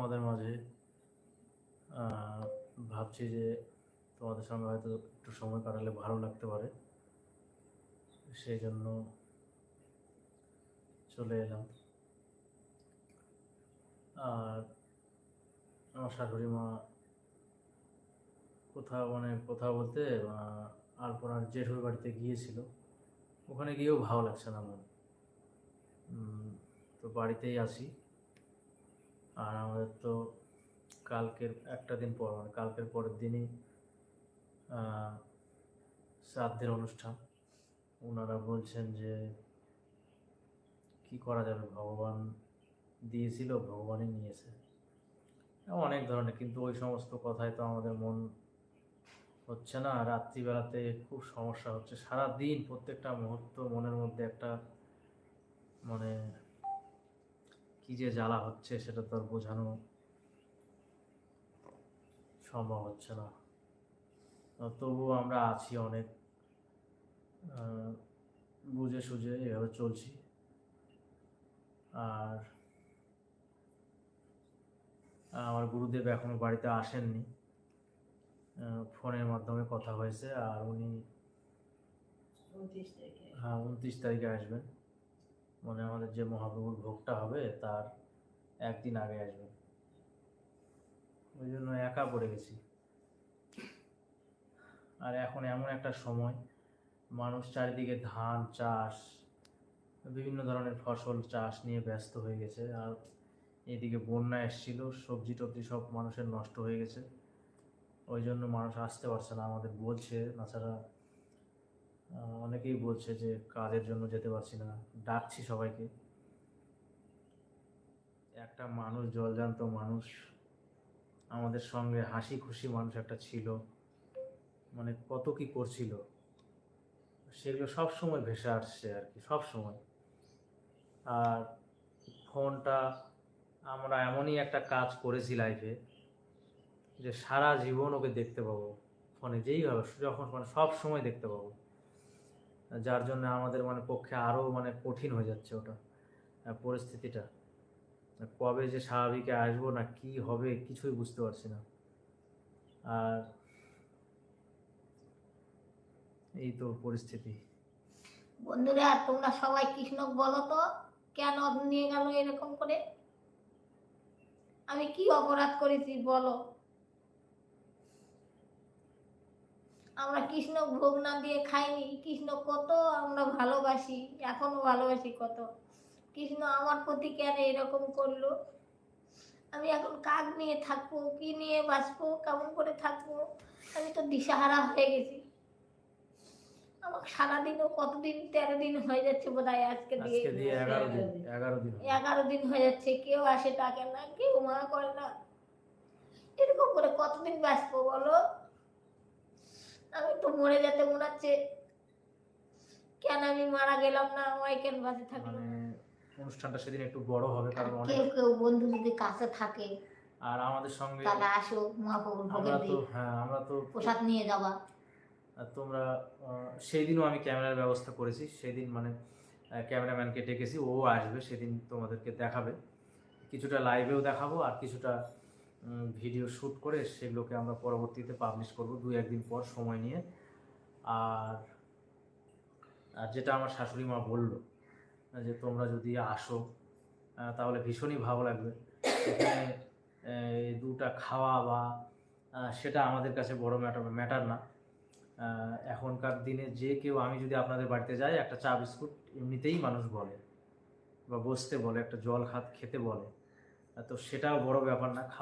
তোমাদের মাঝে ভাবছি যে তোমাদের সঙ্গে হয়তো একটু সময় কাটালে ভালো লাগতে পারে। সেই জন্য চলে এলাম। আর আমার শাশুড়ি মা কোথাও মানে কোথাও বলতে আহ, আলপনার জেঠুর বাড়িতে গিয়েছিল। ওখানে গিয়েও ভালো লাগছে না উম, তো বাড়িতেই আছি। আর আমাদের তো কালকের, একটা দিন পর মানে কালকের পরের দিনই শ্রাদ্ধের অনুষ্ঠান। ওনারা বলছেন যে, কি করা যাবে? ভগবান দিয়েছিল, ভগবানই নিয়েছে। অনেক ধরনের, কিন্তু ওই সমস্ত কথায় তো আমাদের মন হচ্ছে না। রাত্রিবেলাতে খুব সমস্যা হচ্ছে। সারা দিন প্রত্যেকটা মুহূর্ত মনের মধ্যে একটা মানে কি যে জ্বালা হচ্ছে সেটা তো আর বোঝানো সম্ভব হচ্ছে না। তবুও আমরা আছি অনেক। বুঝে সুঝে এভাবে চলছি। আর আমার গুরুদেব এখনও বাড়িতে আসেননি। ফোনের মাধ্যমে কথা হয়েছে আর উনি হ্যাঁ উনত্রিশ তারিখে আসবেন। মানে আমাদের যে মহাপ্রভুর ভোগটা হবে, তার একদিন আগে আসবেন ওই জন্য একা পড়ে গেছি। আর এখন এমন একটা সময়, মানুষ চারিদিকে ধান, চাষ, বিভিন্ন ধরনের ফসল, চাষ নিয়ে ব্যস্ত হয়ে গেছে। আর এদিকে বন্যা এসেছিল, সবজি টবজি সব মানুষের নষ্ট হয়ে গেছে। ওই জন্য মানুষ আসতে পারছে না, আমাদের বলছে, তাছাড়া অনেকেই বলছে যে কাজের জন্য যেতে পারছি না, ডাকছি সবাইকে। একটা মানুষ, জলজান্ত মানুষ, আমাদের সঙ্গে হাসি খুশি মানুষ একটা ছিল। মানে কত কি করছিল? সেগুলো সব সময় ভেসে আসছে আর কি সব সময় আর ফোনটা, আমরা এমনই একটা কাজ করেছি লাইফে যে সারা জীবন ওকে দেখতে পাবো। ফোনে যেইভাবে যখন মানে সব সময় দেখতে পাবো। যার জন্য আমাদের মানে পক্ষে আরও মানে কঠিন হয়ে যাচ্ছে ওটা পরিস্থিতিটা। কবে যে স্বাভাবিকে আসব না কি হবে কিছুই বুঝতে পারছি না। আর এই তো পরিস্থিতি। বন্ধুরা, তোমরা সবাই কৃষ্ণক বলো তো, কেন নিয়ে গেল এরকম করে? আমি কি অপরাধ করেছি বলো? আমরা কৃষ্ণ ভোগ না দিয়ে খাইনি। কৃষ্ণ কত আমরা ভালোবাসি এখনও ভালোবাসি কত। কৃষ্ণ আমার প্রতি কেন এরকম করল? আমি এখন কাক নিয়ে থাকব কি নিয়ে বাঁচবো কেমন করে থাকব? আমি তো দিশাহারা হয়ে গেছি। আমার সারাদিনও কতদিন তেরো দিন হয়ে যাচ্ছে বোধ হয় আজকে দিয়ে এগারো দিন। এগারো হয়ে যাচ্ছে কেউ আসে ডাকে না কেউ মা করে না। এরকম করে কতদিন বাঁচবো বলো? তো মরে যেতে মনে হচ্ছে। কেন আমি মারা গেলাম না? আমায় কেন বাঁচে থাকল? মানে অনুষ্ঠানটা সেদিন একটু বড় হবে কারণ অনেক কেউ কেউ বন্ধু যদি কাছে থাকে আর আমাদের সঙ্গে তাহলে আসো মহাপ্রভুর ভোগের আমরা তো দিন। হ্যাঁ আমরা তো প্রসাদ নিয়ে যাবা। আর তোমরা সেই দিনও আমি ক্যামেরার ব্যবস্থা করেছি। সেদিন মানে ক্যামেরাম্যানকে ডেকেছি ও আসবে সেদিন তোমাদেরকে দেখাবে। কিছুটা লাইভেও দেখাবো আর কিছুটা ভিডিও শ্যুট করে সেগুলোকে আমরা পরবর্তীতে পাবলিশ করব দুই একদিন পর সময় নিয়ে। আর আর যেটা আমার শাশুড়ি মা বলল, যে তোমরা যদি আসো তাহলে ভীষণই ভালো লাগবে। এখানে দুটা খাওয়া বা সেটা আমাদের কাছে বড় ম্যাটার ম্যাটার না। এখনকার দিনে যে কেউ, আমি যদি আপনাদের বাড়িতে যাই, একটা চা বিস্কুট এমনিতেই মানুষ বলে, বা বসতে বলে, একটা জল খাত খেতে বলে। তো সেটাও বড় ব্যাপার না, খাওয়া